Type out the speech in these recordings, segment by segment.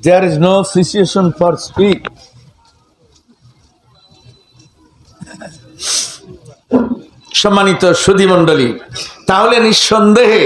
There is no situation for speech. সম্মানিত সুধী মণ্ডলী, তাহলে নিঃসন্দেহে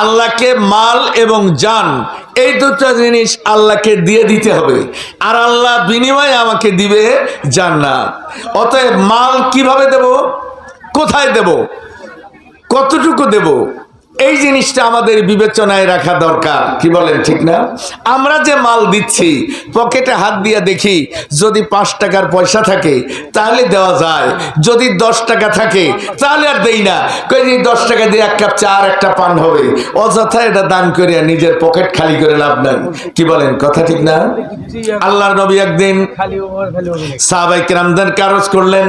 আল্লাহকে মাল এবং জান, এই দুটো জিনিস আল্লাহকে দিয়ে দিতে হবে। আর আল্লাহ বিনিময়ে আমাকে দিবে জান্নাত। অতএব মাল কীভাবে দেব? কোথায় দেব? কতটুকু দেব? এই জিনিসটা আমাদের বিবেচনায় রাখা দরকার। কি বলেন ঠিক না? আমরা যে মাল দিচ্ছি পকেটে হাত দিয়ে দেখি যদি পাঁচ টাকার পয়সা থাকে তাহলে দেওয়া যায়। যদি দশ টাকা থাকে তাহলে আর দেই না। কই যে দশ টাকা দিয়ে এক কাপ চা আর একটা পান হবে। অযথা এটা দান করে নিজের পকেট খালি করে লাভ নেন কি বলেন কথা ঠিক না? আল্লাহর নবী একদিন সাহাবাই কিরামদের কারজ করলেন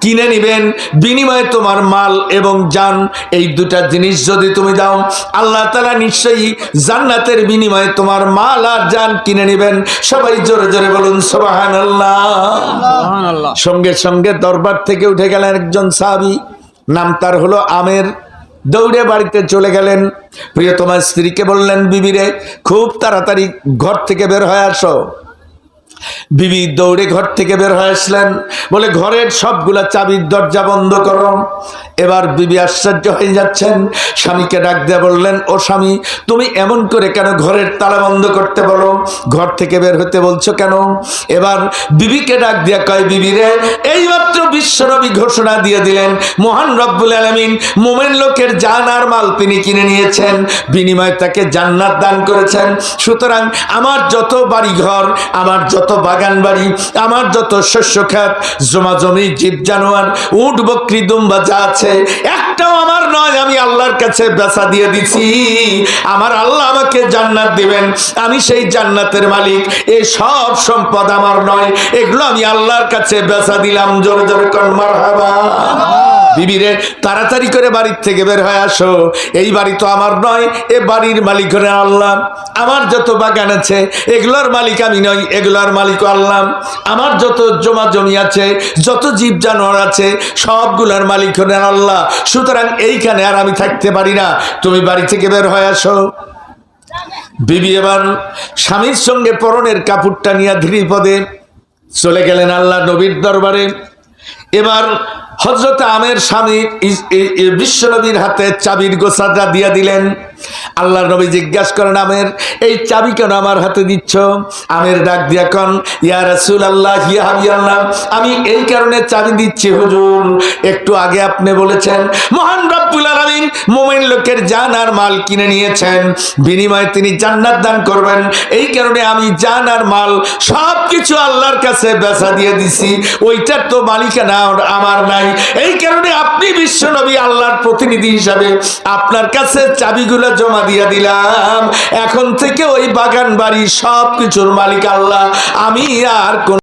কিনে নিবেন। বিনিময়ে তোমার মাল এবং জান এই দুটা জিনিস যদি তুমি দাও আল্লাহ তালা নিশ্চয়ই জান্নাতের বিনিময়ে তোমার মাল আর জান কিনে নিবেন। সবাই জোরে জোরে বলুন সোবাহান সুবহানাল্লাহ। সঙ্গে সঙ্গে দরবার থেকে উঠে গেলেন একজন সাহাবি। নাম তার হলো আমের। দৌড়ে বাড়িতে চলে গেলেন। প্রিয়তমা স্ত্রীকে বললেন বিবিরে খুব তাড়াতাড়ি ঘর থেকে বের হয়ে আসো। বিবি দৌড়ে ঘর থেকে বের হয়ে আসলেন। বলে, ঘরের সবগুলা চাবির দরজা বন্ধ করো। এবার বিবি আশ্চর্য হয়ে যাচ্ছেন। স্বামীকে ডাক দিয়ে বললেন, ও স্বামী, তুমি এমন করে কেন ঘরের তালা বন্ধ করতে বলো? ঘর থেকে বের হতে বলছো কেন? এবার বিবিকে ডাক দিয়া কয়, বিবি রে এইমাত্র বিশ্বনবী ঘোষণা দিয়ে দিলেন, মহান রব্বুল আলমিন মোমেন লোকের জান আর মাল তিনি কিনে নিয়েছেন, বিনিময়ে তাকে জান্নাত দান করেছেন। সুতরাং আমার যত বাড়ি ঘর আমার যত বাগান বাড়ি, আমার যত শস্য খাত জমা জমি জীব জানোয়ার উট, বকরি, দুম্বা যা আছে একটাও আমার নয়, আমি আল্লাহর কাছে বেচা দিয়ে দিছি। আমার আল্লাহ আমাকে জান্নাত দিবেন, আমি সেই জান্নাতের মালিক। এই সব সম্পদ আমার নয়, এগুলো আমি আল্লাহর কাছে বেচা দিলাম। জোরে জোরে কন্মার হাবা বিবিরে তাড়াতাড়ি করে বাড়ির থেকে বের হয়ে আসো। এই বাড়ি তো আমার নয়, এ বাড়ির মালিক হলেন আল্লাহ। আমার যত বাগান আছে, এগুলোর মালিক আমি নই, এগুলোর মালিক আল্লাহ। আমার যত জমা জমি আছে, যত জীব জানোয়ার আছে, সবগুলোর মালিক হলেন আল্লাহ। সুতরাং এইখানে আর আমি থাকতে পারি না। তুমি বাড়ি থেকে বের হয়ে আসো। বিবি এবার স্বামীর সঙ্গে পরনের কাপড়টা নিয়ে ধীরে পদে চলে গেলেন আল্লাহ নবীর দরবারে। এবার হজরত আমের স্বামী বিশ্বনবীর হাতে চাবির গোসাটা দিয়া দিলেন। আল্লাহ নবী জিজ্ঞাসা করেন, আমের, এই চাবি কেন আমার হাতে দিচ্ছ? আমের ডাক দিয়া কন, ইয়া রাসূল আল্লাহ ইয়া হাবিয়াল্লাহ আমি এই কারণে চাবি দিচ্ছি, হুজুর। একটু আগে আপনি বলেছেন, মহান রব্বুল আলামিন মুমিন লোকের জান আর মাল কিনে নিয়েছেন। বিনিময়ে তিনি জান্নাত দান করবেন। এই কারণে আমি জান আর মাল সব কিছু আল্লাহর কাছে বেচা দিয়ে দিছি। ওইটার তো মালিকানা আমার নাই। এই কারণে আপনি বিশ্ব নবী আল্লাহর প্রতিনিধি হিসাবে আপনার কাছে চাবিগুলো জমা দিয়ে দিলাম। এখন থেকে ওই বাগান বাড়ি সব কিছুর মালিক আল্লাহ। আমি আর কোন